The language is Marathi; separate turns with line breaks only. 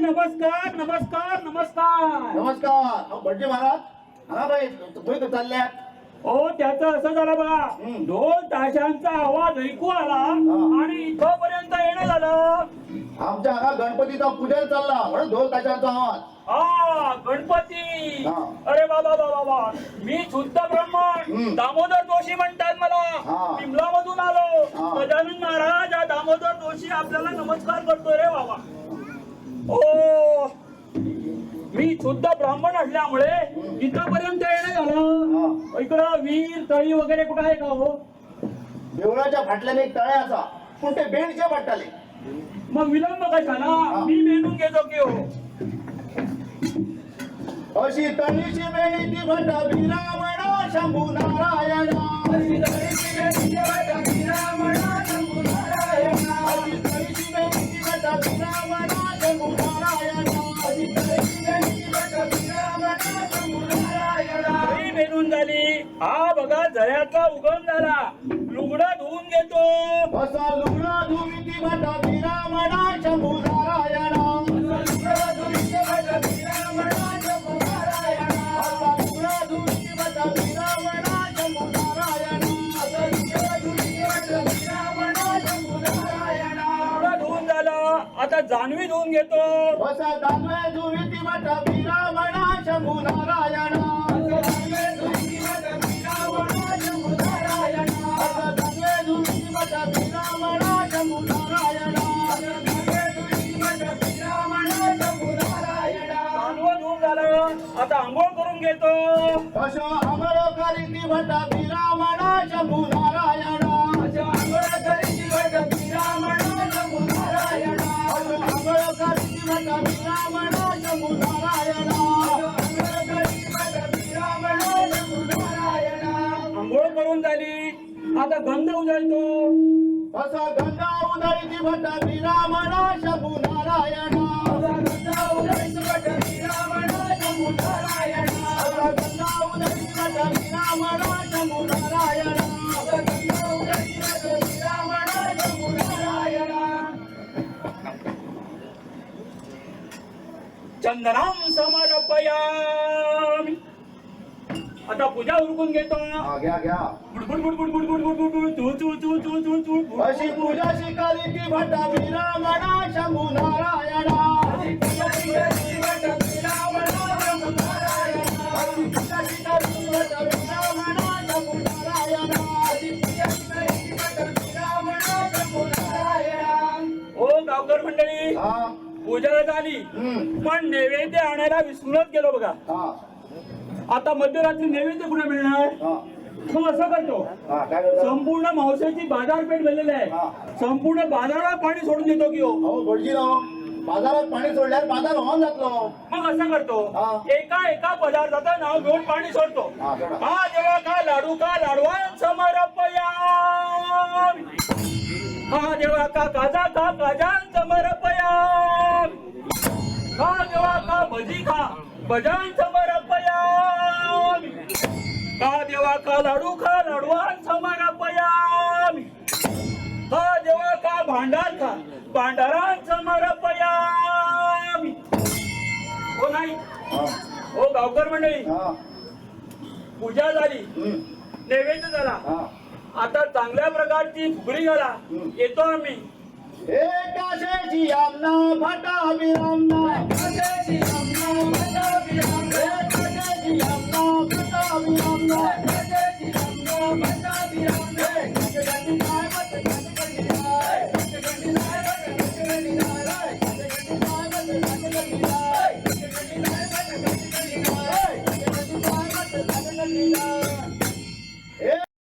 नमस्कार नमस्कार नमस्कार.
नमस्कार. अहो, भटजी महाराज हा बाई तुम्ही चालल्या.
हो त्याचं असं झालं बघा. ढोल ताशांचा आवाज ऐकू आला आणि इथपर्यंत येणं झालं
आमच्या हा गणपतीचा पूजन चालला म्हणून ढोल ताशांचा आवाज
हा गणपती
हा.
अरे बाबा बाबा बाबा मी शुद्ध ब्राह्मण
हम्म.
दामोदर जोशी म्हणतात मला
हा.
पिंपला मधून आलो
हा.
गजानन महाराज हा दामोदर जोशी आपल्याला नमस्कार करतोय रे बाबा शुद्ध ब्राह्मण असल्यामुळे इथपर्यंत येणं झालं. इकडं वीर तळी वगैरे कुठं आहे का हो?
देवळाच्या फाटल्याने एक तळे असा पण ते बेडचे पट्टाले
मग विलंब कशाला. मी मेनून घेतो की हो?
अशी तळीची बेडी ती भट विरामणा शंभू नारायणा. अशी तळीची बेडी ती भट विरामणा
हा बघा जयाचा उगम झाला. लुगडं धुवून घेतो.
असा लुगडा धुविती भट विरामणा शंभू नारायणा असा लुगडा धुविती भट विरामणा शंभू नारायणा असा लुगडा धुविती भट विरामणा शंभू नारायणा असा लुगडा धुविती भट विरामणा शंभू नारायणा
लुगडं धुवून झालं. आता जानवी धुवून घेतो.
असा दानवे धुविती भट शंभू
आता आंघोळ करून घेतो.
अशा भट शंभू नारायणा अशा भट शंभू नारायणा भट शंभू नारायणा
आंघोळ करून झाली. आता गंध उजळतो
असा गंगा उदळीती भट विरामणा शंभू नारायणा शंभू नारायणा असा गंगा उदळीती भट
चंदनाम समर्पयामि. आता पूजा उरकून घेतो.
घ्या घ्या.
बुडबुड बुडबुड बुडबुड बुडबुड बुड चू चू चू चू चू चू
अशी पूजा शिकारी ती भट विरामणा शंभू नारायणा. पूजा
झाली
हम्म.
पण नैवेद्य आणायला विसरूनच गेलो बघा.
हा.
आता मध्यरात्री नैवेद्य कुठे मिळणार?
हा.
मग असं करतो.
हा काय करता?
संपूर्ण मावसाची बाजारपेठ भरलेली आहे.
हा.
संपूर्ण बाजारात पाणी सोडून देतो की हो.
बाजारात पाणी सोडल्यावर बाजार वाहून जातलो
मग असं करतो.
हा.
एका एका पदार्थाचं नाव घेऊन पाणी सोडतो.
हा,
देवा का लाडू का लाडवान समर्पया का देवा का काजा का काजान समर्पया का देवा का भजी खा भजन समर्पया का देवा का लाडू खा लाडवान समर्पया का देवा का भांडार खा भांडारान समर्पया हो नाही?
हा.
हो गावकर मंडळी.
हा.
पूजा झाली.
हम्म.
नैवेद्य झाला.
हा.
आता चांगल्या प्रकारची फुगडी घाला.
हम्म.
येतो आम्ही.
एकाशेची आमना भटा विरामना एकाशेची శ్రీరంగ జయ శ్రీరంగ